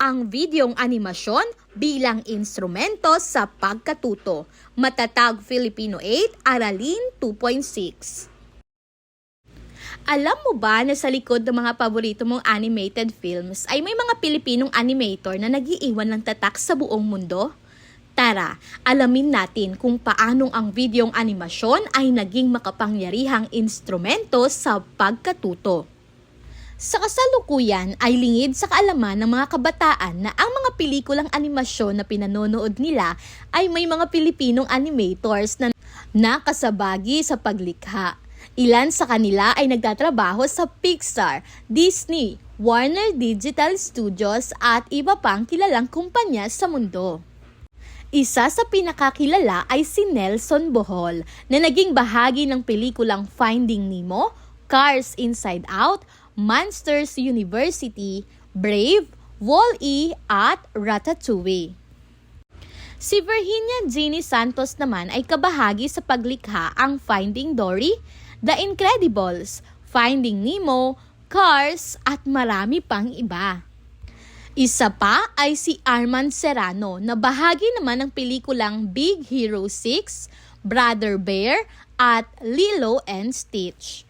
ang videong animasyon bilang instrumento sa pagkatuto. Matatag Filipino 8, Aralin 2.6. Alam mo ba na sa likod ng mga paborito mong animated films ay may mga Pilipinong animator na nagiiwan ng tatak sa buong mundo? Tara, alamin natin kung paanong ang videong animasyon ay naging makapangyarihang instrumento sa pagkatuto. Sa kasalukuyan ay lingid sa kaalaman ng mga kabataan na ang mga pelikulang animasyon na pinanonood nila ay may mga Pilipinong animators na nakasabagi sa paglikha. Ilan sa kanila ay nagtatrabaho sa Pixar, Disney, Warner Digital Studios at iba pang kilalang kumpanya sa mundo. Isa sa pinakakilala ay si Nelson Bohol na naging bahagi ng pelikulang Finding Nemo, Cars Inside Out, Monsters University, Brave, Wall-E at Ratatouille. Si Virginia Jeannie Santos naman ay kabahagi sa paglikha ang Finding Dory, The Incredibles, Finding Nemo, Cars at marami pang iba. Isa pa ay si Armand Serrano na bahagi naman ng pelikulang Big Hero 6, Brother Bear at Lilo and Stitch.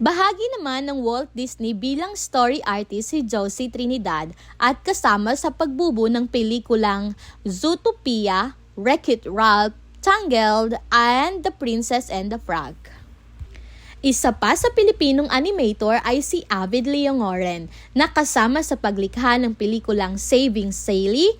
Bahagi naman ng Walt Disney bilang story artist si Josie Trinidad at kasama sa pagbubo ng pelikulang Zootopia, Wreck-It Ralph, Tangled, and The Princess and the Frog. Isa pa sa Pilipinong animator ay si Avid Leongoren na kasama sa paglikha ng pelikulang Saving Sally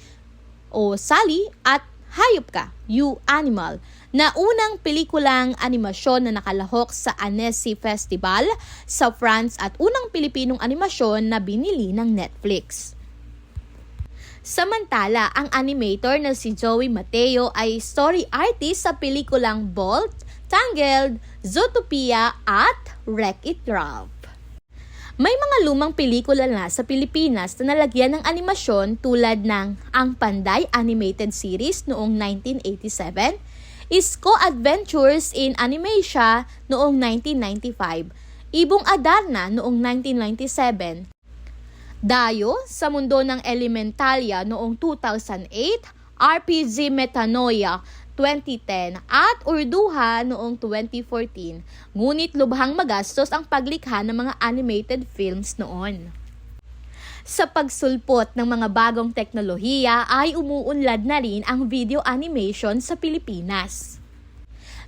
o Sally at Hayop Ka, You Animal na unang pelikulang animasyon na nakalahok sa Annecy Festival sa France at unang Pilipinong animasyon na binili ng Netflix. Samantala, ang animator na si Joey Mateo ay story artist sa pelikulang Bolt, Tangled, Zootopia at Wreck-It Ralph. May mga lumang pelikula na sa Pilipinas na nalagyan ng animasyon tulad ng Ang Panday Animated Series noong 1987, Isko Adventures in Animatia noong 1995, Ibong Adarna noong 1997, Dayo sa mundo ng Elementalia noong 2008, RPG Metanoia 2010 at Urduha noong 2014. Ngunit lubhang magastos ang paglikha ng mga animated films noon. Sa pagsulpot ng mga bagong teknolohiya ay umuunlad na rin ang video animation sa Pilipinas.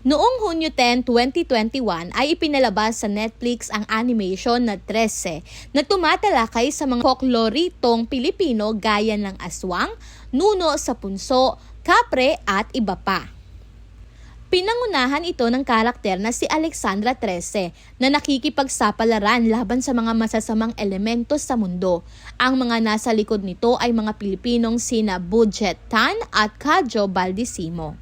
Noong Hunyo 10, 2021 ay ipinalabas sa Netflix ang animation na 13 na tumatalakay sa mga folkloritong Pilipino gaya ng aswang, nuno sa punso, kapre at iba pa. Pinangunahan ito ng karakter na si Alexandra Trece na nakikipagsapalaran laban sa mga masasamang elemento sa mundo. Ang mga nasa likod nito ay mga Pilipinong sina Budget Tan at Kadjo Baldisimo.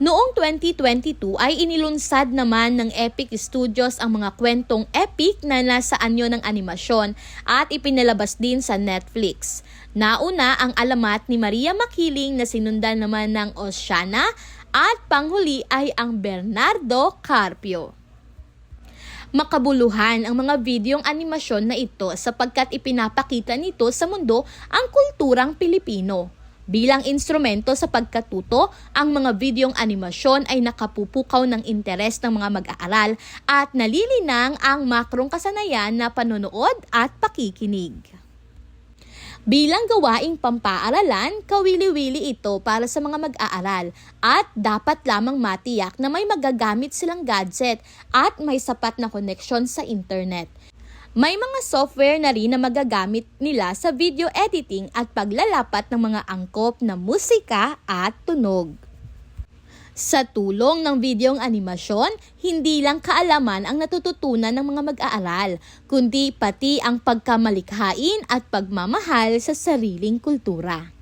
Noong 2022 ay inilunsad naman ng Epic Studios ang mga kwentong epic na nasa anyo ng animasyon at ipinalabas din sa Netflix. Nauna ang alamat ni Maria Makiling na sinundan naman ng Oceana at panghuli ay ang Bernardo Carpio. Makabuluhan ang mga videong animasyon na ito sapagkat ipinapakita nito sa mundo ang kulturang Pilipino. Bilang instrumento sa pagkatuto, ang mga videong animasyon ay nakapupukaw ng interes ng mga mag-aaral at nalilinang ang makrong kasanayan na panonood at pakikinig. Bilang gawaing pampaaralan, kawili-wili ito para sa mga mag-aaral at dapat lamang matiyak na may magagamit silang gadget at may sapat na koneksyon sa internet. May mga software na rin na magagamit nila sa video editing at paglalapat ng mga angkop na musika at tunog. Sa tulong ng videong animasyon, hindi lang kaalaman ang natututunan ng mga mag-aaral, kundi pati ang pagkamalikhain at pagmamahal sa sariling kultura.